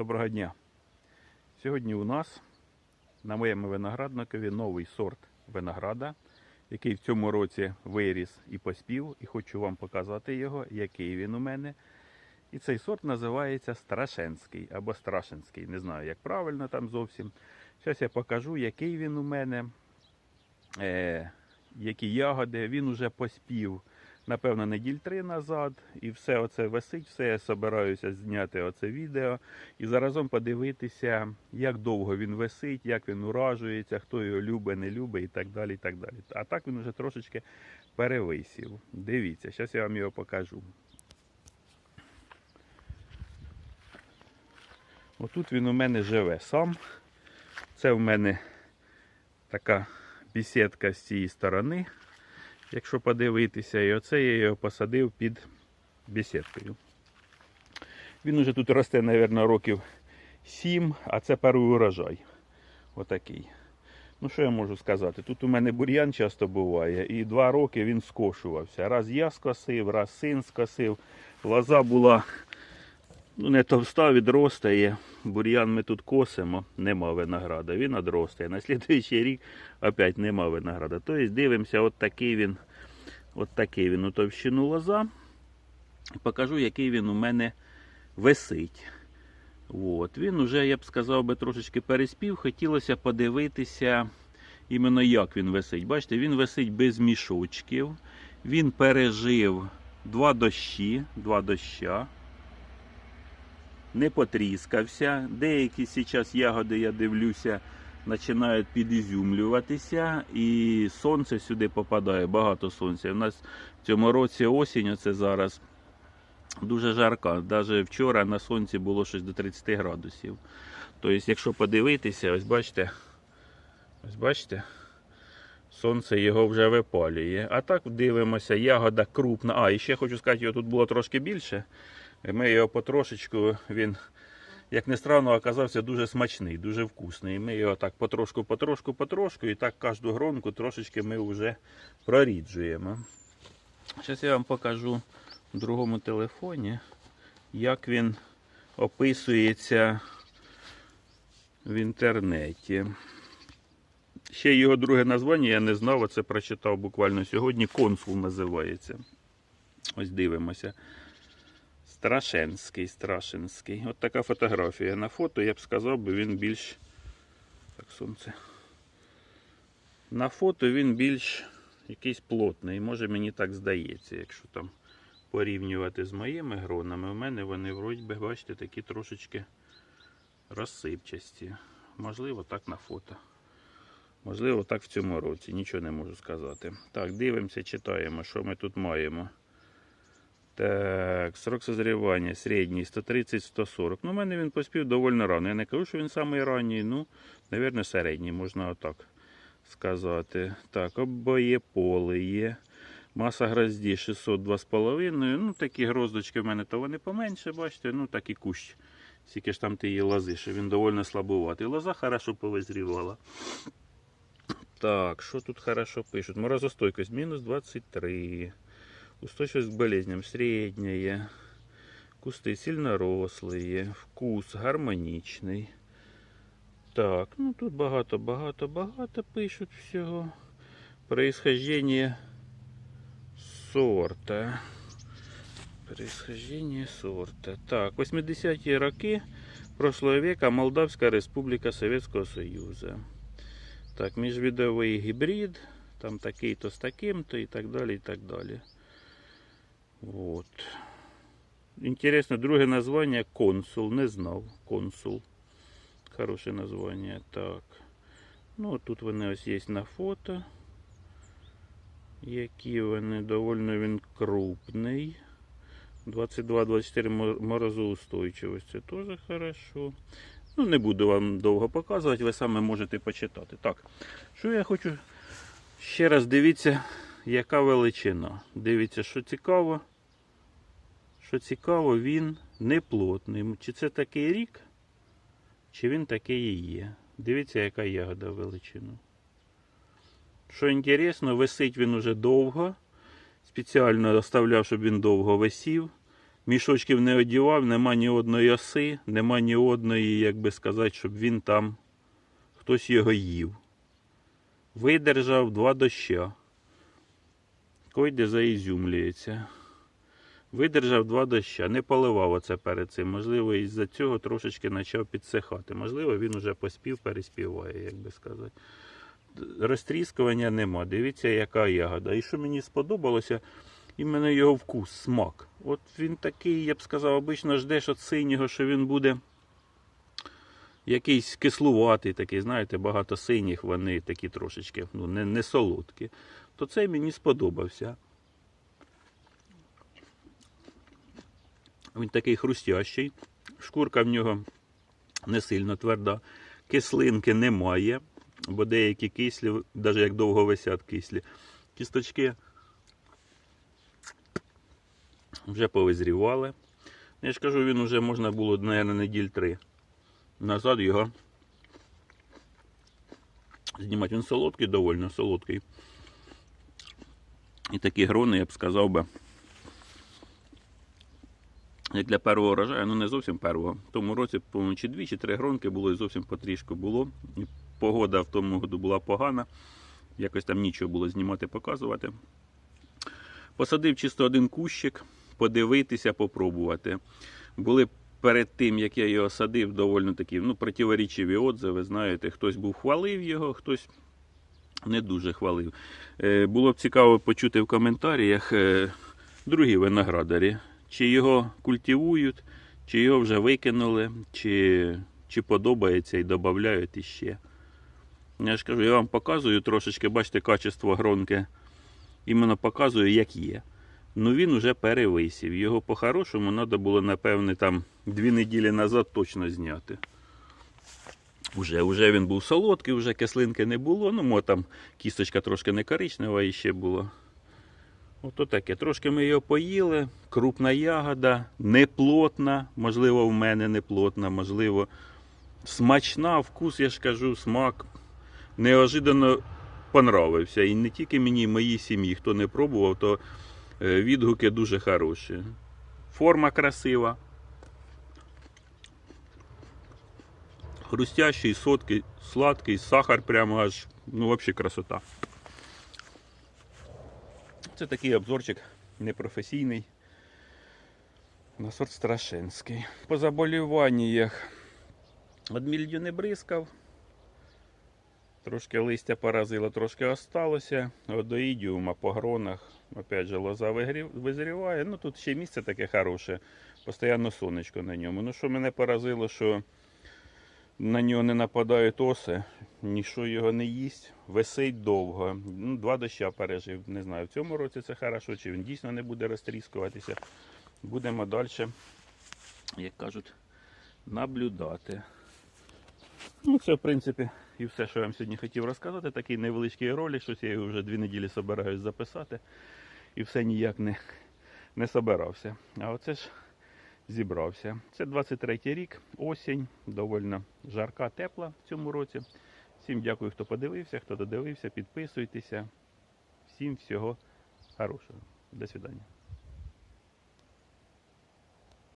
Доброго дня. Сьогодні у нас на моєму виноградникові новий сорт винограда, який в цьому році виріс і поспів, і хочу вам показати його, який він у мене. І цей сорт називається Страшенський або Страшенський. Не знаю, як правильно там зовсім. Зараз я покажу, який він у мене, е, які ягоди. Він уже поспів, напевно, неділь три назад. І все оце висить, все я собираюся зняти оце відео і заразом подивитися, як довго він висить, як він уражується, хто його любить, не любить і так далі. і так далі. А так він вже трошечки перевисів. Дивіться, зараз я вам його покажу. Отут він у мене живе сам. Це в мене така бісідка з цієї сторони, якщо подивитися. І оце я його посадив під бесідкою. Він уже тут росте, мабуть, років 7, а це перший урожай. Отакий. Ну, що я можу сказати? Тут у мене бур'ян часто буває, і два роки він скошувався. Раз я скосив, раз син скосив. Лоза була ну, не товста, відростає. Бур'ян ми тут косимо, нема винограда. Він одростає. На слідуючий рік опять нема винограда. Тобто дивимося, от такий він, от такий він у товщину лоза. Покажу, який він у мене висить. От. Він уже, я б сказав, би трошечки переспів. Хотілося подивитися, іменно як він висить. Бачите, він висить без мішочків. Він пережив два дощі, два доща. Не потріскався. Деякі зараз ягоди, я дивлюся, починають підізюмлюватися, і сонце сюди попадає, багато сонця. У нас в цьому році осінь, оце зараз дуже жарка. Навіть вчора на сонці було щось до 30 градусів. Тобто, якщо подивитися, ось бачите, ось бачите, сонце його вже випалює. А так дивимося, ягода крупна. А, і ще хочу сказати, його тут було трошки більше. Ми його потрошечку, він, як не странно, оказався дуже смачний, дуже вкусний. Ми його так потрошку, потрошку, потрошку, і так кожну гронку трошечки ми вже проріджуємо. Зараз я вам покажу в другому телефоні, як він описується в інтернеті. Ще його друге названня я не знав, оце прочитав буквально сьогодні. Консул називається. Ось дивимося. Страшенський, Страшенський. От така фотографія. На фото я б сказав, би він більш. Так, сонце. На фото він більш якийсь плотний. Може мені так здається, якщо там порівнювати з моїми гронами. У мене вони вроді би, бачите, такі трошечки розсипчасті. Можливо, так на фото. Можливо, так в цьому році. Нічого не можу сказати. Так, дивимося, читаємо, що ми тут маємо. Так, срок созрівання середній 130-140. Ну, у мене він поспів доволі рано. Я не кажу, що він самий ранній, ну, мабуть, середній, можна отак сказати. Так, обоє поле є. Маса грозді 602,5. Ну, такі гроздочки в мене то вони поменше, бачите, ну так і кущ. Скільки ж там тієї лози, що він доволі слабуватий. Лоза хорошо повизрівала. Так, що тут хорошо пишуть? Морозостойкость мінус 23. Устойчивость к болезням средняя. Кусты сильно рослые. Вкус гармонічний. Так, ну тут багато, багато, багато пишуть всього. Происхождение сорта. Происхождение сорта. Так, 80-ті роки прошлого века Молдавська Республіка Советского Союзу. Так, міжвідовий гібрид. Там такий-то з таким-то і так далі, і так далі. Вот. Интересно, друге название консул. Не знав. Консул. Хороше название. Так. Ну, тут вони ось є на фото. Які вони довольно він крупний. 22-24 мор- морозоустойчивость. Це теж хорошо. Ну, не буду вам довго показувати, ви саме можете почитати. Так, що я хочу ще раз дивіться, яка величина. Дивіться, що цікаво. Що цікаво, він не плотний. Чи це такий рік, чи він такий і є. Дивіться, яка ягода величину. Що інтересно, висить він уже довго. Спеціально оставляв, щоб він довго висів. Мішочків не одівав, нема ні одної оси, нема ні одної, як би сказати, щоб він там хтось його їв. Видержав два доща. Койде заізюмлюється. Видержав два доща, не поливав оце перед цим. Можливо, із-за цього трошечки почав підсихати. Можливо, він уже поспів, переспіває, як би сказати. Розтріскування нема. Дивіться, яка ягода. І що мені сподобалося, іменно його вкус, смак. От він такий, я б сказав, обично ждеш от синього, що він буде якийсь кислуватий, такий, знаєте, багато синіх, вони такі трошечки ну, не, не солодкі. То цей мені сподобався. Він такий хрустящий, шкурка в нього не сильно тверда, кислинки немає, бо деякі кислі, навіть як довго висять кислі. Кісточки вже повизрівали. Я ж кажу, він вже можна було, мабуть, неділь три назад його знімати. Він солодкий, доволі солодкий. І такі грони, я б сказав би, як для першого урожаю, ну не зовсім першого. В тому році, по-моєму, чи дві, чи три гронки було і зовсім потрішку було. Погода в тому году була погана. Якось там нічого було знімати, показувати. Посадив чисто один кущик, подивитися, попробувати. Були перед тим, як я його садив, доволі такі ну, противорічиві отзиви. Знаєте, хтось був хвалив його, хтось не дуже хвалив. Е, Було б цікаво почути в коментарях е, другі виноградарі, чи його культивують, чи його вже викинули, чи, чи подобається і додають іще. Я ж кажу, я вам показую трошечки, бачите, качество гронки. Іменно показую, як є. Ну він уже перевисів. Його по-хорошому треба було, напевне, там дві неділі назад точно зняти. Уже, уже він був солодкий, вже кислинки не було. Ну, мо там кісточка трошки не коричнева іще була. Ото таке. Трошки ми його поїли. Крупна ягода, не плотна, можливо, в мене не плотна, можливо, смачна, вкус, я ж кажу, смак. Неожиданно понравився. І не тільки мені, моїй сім'ї, хто не пробував, то е, відгуки дуже хороші. Форма красива. Хрустящий, соткий, сладкий, сахар прямо аж, ну, взагалі красота. Це такий обзорчик непрофесійний. На сорт Страшенський. По заболіваннях від не бризкав. Трошки листя поразило, трошки осталося. Одоїдіума по гронах. Опять же, лоза визріває. Ну тут ще місце таке хороше. Постоянно сонечко на ньому. Ну що мене поразило, що на нього не нападають оси, ніщо його не їсть, висить довго. Ну, два доща пережив. Не знаю, в цьому році це хорошо, чи він дійсно не буде розтріскуватися. Будемо далі, як кажуть, наблюдати. Ну, це, в принципі, і все, що я вам сьогодні хотів розказати. Такий невеличкий ролик, щось я його вже дві неділі собираюсь записати. І все ніяк не, не собирався. А оце ж зібрався. Це 23 рік, осінь, доволі жарка, тепла в цьому році. Всім дякую, хто подивився, хто додивився, підписуйтеся. Всім всього хорошого. До свидання.